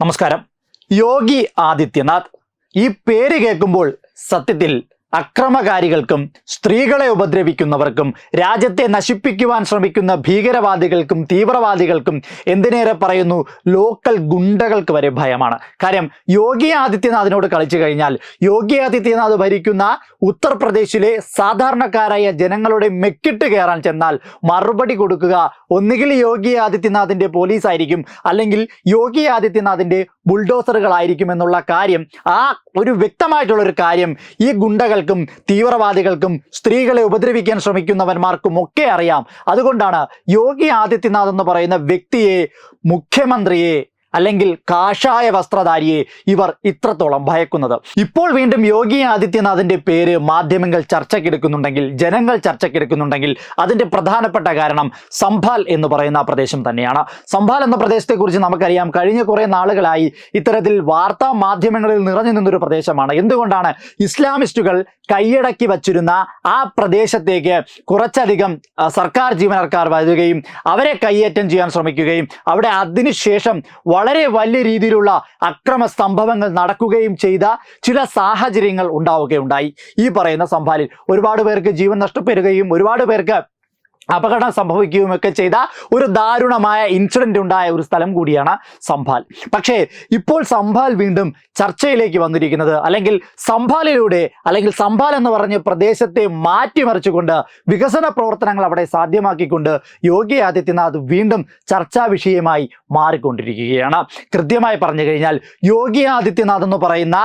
നമസ്കാരം. യോഗി ആദിത്യനാഥ് ഈ പേര് കേൾക്കുമ്പോൾ സത്യത്തിൽ അക്രമകാരികൾക്കും സ്ത്രീകളെ ഉപദ്രവിക്കുന്നവർക്കും രാജ്യത്തെ നശിപ്പിക്കുവാൻ ശ്രമിക്കുന്ന ഭീകരവാദികൾക്കും തീവ്രവാദികൾക്കും എന്തിനേറെ പറയുന്നു? ലോക്കൽ ഗുണ്ടകൾക്ക് വരെ ഭയമാണ്. കാര്യം യോഗി ആദിത്യനാഥിനോട് കളിച്ചു കഴിഞ്ഞാൽ യോഗി ആദിത്യനാഥ് ഭരിക്കുന്ന ഉത്തർപ്രദേശിലെ സാധാരണക്കാരായ ജനങ്ങളുടെ മെക്കിട്ട് കയറാൻ ചെന്നാൽ മറുപടി കൊടുക്കുക. ഒന്നുകിൽ യോഗി ആദിത്യനാഥിന്റെ പോലീസായിരിക്കും. അല്ലെങ്കിൽ യോഗി ആദിത്യനാഥിന്റെ ബുൾഡോസറുകളായിരിക്കും എന്നുള്ള കാര്യം ആ ഒരു വ്യക്തമായിട്ടുള്ള ഒരു കാര്യം ഈ ഗുണ്ടകൾക്കും തീവ്രവാദികൾക്കും സ്ത്രീകളെ ഉപദ്രവിക്കാൻ ശ്രമിക്കുന്നവന്മാർക്കും ഒക്കെ അറിയാം. അതുകൊണ്ടാണ് യോഗി ആദിത്യനാഥ് എന്ന് പറയുന്ന വ്യക്തിയെ മുഖ്യമന്ത്രിയെ അല്ലെങ്കിൽ കാഷായ വസ്ത്രധാരിയെ ഇവർ ഇത്രത്തോളം ഭയക്കുന്നത്. ഇപ്പോൾ വീണ്ടും യോഗി ആദിത്യനാഥിന്റെ പേര് മാധ്യമങ്ങൾ ചർച്ചയ്ക്കെടുക്കുന്നുണ്ടെങ്കിൽ ജനങ്ങൾ ചർച്ചയ്ക്കെടുക്കുന്നുണ്ടെങ്കിൽ അതിന്റെ പ്രധാനപ്പെട്ട കാരണം സംഭാൽ എന്ന് പറയുന്ന പ്രദേശം തന്നെയാണ്. സംഭാൽ എന്ന പ്രദേശത്തെക്കുറിച്ച് നമുക്കറിയാം കഴിഞ്ഞ കുറെ നാളുകളായി ഇത്തരത്തിൽ വാർത്താ മാധ്യമങ്ങളിൽ നിറഞ്ഞു നിന്നൊരു പ്രദേശമാണ്. എന്തുകൊണ്ടാണ് ഇസ്ലാമിസ്റ്റുകൾ കൈയടക്കി വച്ചിരുന്ന ആ പ്രദേശത്തേക്ക് കുറച്ചധികം സർക്കാർ ജീവനക്കാർ വരികയും അവരെ കൈയേറ്റം ചെയ്യാൻ ശ്രമിക്കുകയും അവിടെ അതിനുശേഷം വളരെ വലിയ രീതിയിലുള്ള അക്രമ സംഭവങ്ങൾ നടക്കുകയും ചെയ്ത ചില സാഹചര്യങ്ങൾ ഉണ്ടാവുകയുണ്ടായി. ഈ പറയുന്ന സംഭാലിൽ ഒരുപാട് പേർക്ക് ജീവൻ നഷ്ടപ്പെടുകയും ഒരുപാട് പേർക്ക് അപകടം സംഭവിക്കുകയുമൊക്കെ ചെയ്ത ഒരു ദാരുണമായ ഇൻസിഡന്റ് ഉണ്ടായ ഒരു സ്ഥലം കൂടിയാണ് സംഭാൽ. പക്ഷേ ഇപ്പോൾ സംഭാൽ വീണ്ടും ചർച്ചയിലേക്ക് വന്നിരിക്കുന്നത് അല്ലെങ്കിൽ സംഭാലിലൂടെ അല്ലെങ്കിൽ സംഭാൽ എന്ന് പറഞ്ഞ പ്രദേശത്തെ മാറ്റിമറിച്ചുകൊണ്ട് വികസന പ്രവർത്തനങ്ങൾ അവിടെ സാധ്യമാക്കിക്കൊണ്ട് യോഗി ആദിത്യനാഥ് വീണ്ടും ചർച്ചാ വിഷയമായി മാറിക്കൊണ്ടിരിക്കുകയാണ്. കൃത്യമായി പറഞ്ഞു കഴിഞ്ഞാൽ യോഗി ആദിത്യനാഥ് എന്ന് പറയുന്ന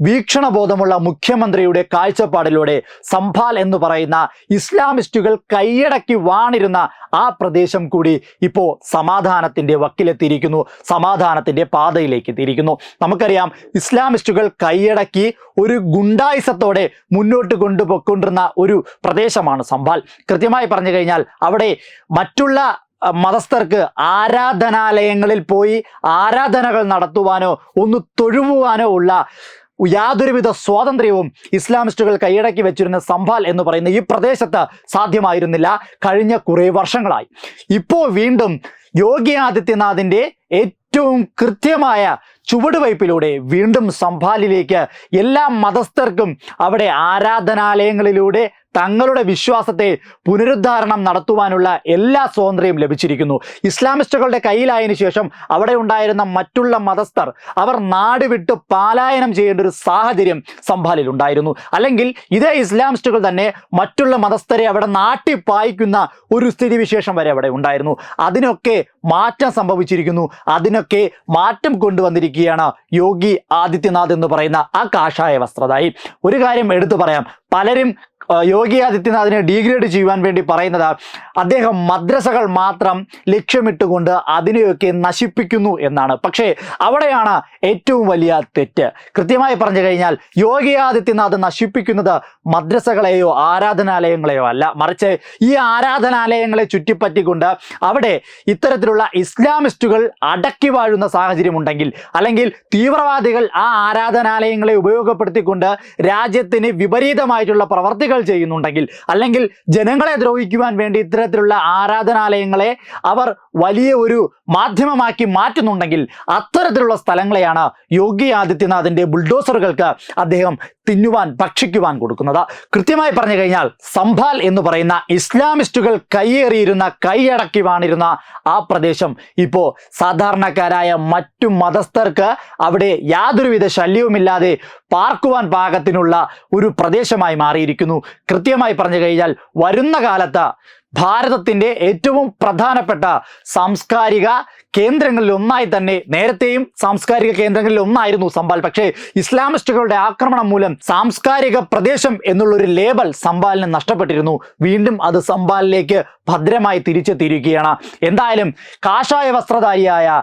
വീക്ഷണബോധമുള്ള മുഖ്യമന്ത്രിയുടെ കാഴ്ചപ്പാടിലൂടെ സംഭാൽ എന്ന് പറയുന്ന ഇസ്ലാമിസ്റ്റുകൾ കൈയടക്കി വാണിരുന്ന ആ പ്രദേശം കൂടി ഇപ്പോൾ സമാധാനത്തിന്റെ വക്കിലെത്തിയിരിക്കുന്നു സമാധാനത്തിന്റെ പാതയിലേക്ക് എത്തിയിരിക്കുന്നു നമുക്കറിയാം ഇസ്ലാമിസ്റ്റുകൾ കൈയടക്കി ഒരു ഗുണ്ടായിസത്തോടെ മുന്നോട്ട് കൊണ്ടുപോയിക്കൊണ്ടിരുന്ന ഒരു പ്രദേശമാണ് സംഭാൽ. കൃത്യമായി പറഞ്ഞു കഴിഞ്ഞാൽ അവിടെ മറ്റുള്ള മതസ്ഥർക്ക് ആരാധനാലയങ്ങളിൽ പോയി ആരാധനകൾ നടത്തുവാനോ ഒന്ന് തൊഴുവാനോ ഉള്ള യാതൊരുവിധ സ്വാതന്ത്ര്യവും ഇസ്ലാമിസ്റ്റുകൾ കൈയടക്കി വെച്ചിരുന്ന സംഭാൽ എന്ന് പറയുന്ന ഈ പ്രദേശത്ത് സാധ്യമായിരുന്നില്ല കഴിഞ്ഞ കുറേ വർഷങ്ങളായി. ഇപ്പോൾ വീണ്ടും യോഗി ആദിത്യനാഥിന്റെ ഏറ്റവും കൃത്യമായ ചുവടുവയ്പിലൂടെ വീണ്ടും സംഭാലിലേക്ക് എല്ലാ മതസ്ഥർക്കും അവിടെ ആരാധനാലയങ്ങളിലൂടെ തങ്ങളുടെ വിശ്വാസത്തെ പുനരുദ്ധാരണം നടത്തുവാനുള്ള എല്ലാ സ്വാതന്ത്ര്യവും ലഭിച്ചിരിക്കുന്നു. ഇസ്ലാമിസ്റ്റുകളുടെ കയ്യിലായതിനു ശേഷം അവിടെ ഉണ്ടായിരുന്ന മറ്റുള്ള മതസ്ഥർ അവർ നാട് വിട്ട് പാലായനം ചെയ്യേണ്ട ഒരു സാഹചര്യം സംഭാലിൽ ഉണ്ടായിരുന്നു. അല്ലെങ്കിൽ ഇതേ ഇസ്ലാമിസ്റ്റുകൾ തന്നെ മറ്റുള്ള മതസ്ഥരെ അവിടെ നാട്ടി പായിക്കുന്ന ഒരു സ്ഥിതിവിശേഷം വരെ അവിടെ ഉണ്ടായിരുന്നു. അതിനൊക്കെ മാറ്റം സംഭവിച്ചിരിക്കുന്നു. അതിനൊക്കെ മാറ്റം കൊണ്ടുവന്നിരിക്കുകയാണ് യോഗി ആദിത്യനാഥ് എന്ന് പറയുന്ന ആ കാഷായ വസ്ത്രധാരി. ഒരു കാര്യം എടുത്തു പറയാം. പലരും യോഗി ആദിത്യനാഥിനെ ഡീഗ്രേഡ് ചെയ്യുവാൻ വേണ്ടി പറയുന്നത് അദ്ദേഹം മദ്രസകൾ മാത്രം ലക്ഷ്യമിട്ടുകൊണ്ട് അതിനെയൊക്കെ നശിപ്പിക്കുന്നു എന്നാണ്. പക്ഷേ അവിടെയാണ് ഏറ്റവും വലിയ തെറ്റ്. കൃത്യമായി പറഞ്ഞു കഴിഞ്ഞാൽ യോഗി ആദിത്യനാഥ് നശിപ്പിക്കുന്നത് മദ്രസകളെയോ ആരാധനാലയങ്ങളെയോ അല്ല. മറിച്ച് ഈ ആരാധനാലയങ്ങളെ ചുറ്റിപ്പറ്റിക്കൊണ്ട് അവിടെ ഇത്തരത്തിലുള്ള ഇസ്ലാമിസ്റ്റുകൾ അടക്കി വാഴുന്ന സാഹചര്യമുണ്ടെങ്കിൽ അല്ലെങ്കിൽ തീവ്രവാദികൾ ആ ആരാധനാലയങ്ങളെ ഉപയോഗപ്പെടുത്തിക്കൊണ്ട് രാജ്യത്തിന് വിപരീതമായിട്ടുള്ള പ്രവർത്തികൾ ചെയ്യുന്നുണ്ടെങ്കിൽ അല്ലെങ്കിൽ ജനങ്ങളെ ദ്രോഹിക്കുവാൻ വേണ്ടി ഇത്തരത്തിലുള്ള ആരാധനാലയങ്ങളെ അവർ വലിയ ഒരു മാധ്യമമാക്കി മാറ്റുന്നുണ്ടെങ്കിൽ അത്തരത്തിലുള്ള സ്ഥലങ്ങളെയാണ് യോഗി ആദിത്യനാഥിന്റെ ബുൾഡോസറുകൾക്ക് അദ്ദേഹം തിന്നുവാൻ ഭക്ഷിക്കുവാൻ കൊടുക്കുന്നത്. കൃത്യമായി പറഞ്ഞു കഴിഞ്ഞാൽ സംഭാൽ എന്ന് പറയുന്ന ഇസ്ലാമിസ്റ്റുകൾ കൈയേറിയിരുന്ന കൈയടക്കി വാണിരുന്ന ആ പ്രദേശം ഇപ്പോൾ സാധാരണക്കാരായ മറ്റു മതസ്ഥർക്ക് അവിടെ യാതൊരുവിധ ശല്യവുമില്ലാതെ പാർക്കുവാൻ പാകത്തിനുള്ള ഒരു പ്രദേശമായി മാറിയിരിക്കുന്നു. കൃത്യമായി പറഞ്ഞു കഴിഞ്ഞാൽ വരുന്ന കാലത്ത് ഭാരതത്തിന്റെ ഏറ്റവും പ്രധാനപ്പെട്ട സാംസ്കാരിക കേന്ദ്രങ്ങളിൽ ഒന്നായി തന്നെ നേരത്തെയും സാംസ്കാരിക കേന്ദ്രങ്ങളിൽ ഒന്നായിരുന്നു സംബാൽ പക്ഷേ ഇസ്ലാമിസ്റ്റുകളുടെ ആക്രമണം മൂലം സാംസ്കാരിക പ്രദേശം എന്നുള്ളൊരു ലേബൽ സംബാലിന് നഷ്ടപ്പെട്ടിരുന്നു. വീണ്ടും അത് സംബാലിലേക്ക് ഭദ്രമായി തിരിച്ചെത്തിയിരിക്കുകയാണ്. എന്തായാലും കാഷായ വസ്ത്രധാരിയായ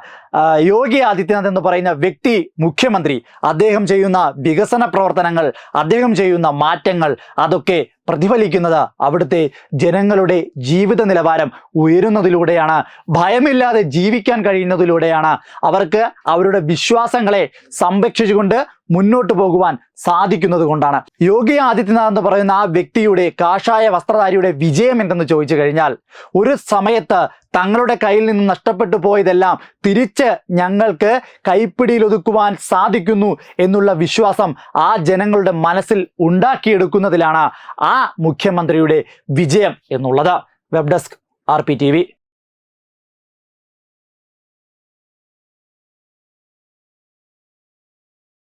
യോഗി ആദിത്യനാഥ് എന്ന് പറയുന്ന വ്യക്തി മുഖ്യമന്ത്രി അദ്ദേഹം ചെയ്യുന്ന വികസന പ്രവർത്തനങ്ങൾ അദ്ദേഹം ചെയ്യുന്ന മാറ്റങ്ങൾ അതൊക്കെ പ്രതിഫലിക്കുന്നത് അവിടുത്തെ ജനങ്ങളുടെ ജീവിത നിലവാരം ഉയരുന്നതിലൂടെയാണ്. ഭയമില്ലാതെ ജീവിക്കാൻ കഴിയുന്നതിലൂടെയാണ് അവർക്ക് അവരുടെ വിശ്വാസങ്ങളെ സംരക്ഷിച്ചുകൊണ്ട് മുന്നോട്ട് പോകുവാൻ സാധിക്കുന്നത് കൊണ്ടാണ്. യോഗി ആദിത്യനാഥ് എന്ന് പറയുന്ന ആ വ്യക്തിയുടെ കാഷായ വസ്ത്രധാരിയുടെ വിജയം എന്തെന്ന് ചോദിച്ചു കഴിഞ്ഞാൽ ഒരു സമയത്ത് തങ്ങളുടെ കയ്യിൽ നിന്ന് നഷ്ടപ്പെട്ടു പോയതെല്ലാം തിരിച്ച് ഞങ്ങൾക്ക് കൈപ്പിടിയിൽ ഒതുക്കുവാൻ സാധിക്കുന്നു എന്നുള്ള വിശ്വാസം ആ ജനങ്ങളുടെ മനസ്സിൽ ഉണ്ടാക്കിയെടുക്കുന്നതിലാണ് ആ മുഖ്യമന്ത്രിയുടെ വിജയം എന്നുള്ളത്. Web desk R P T V.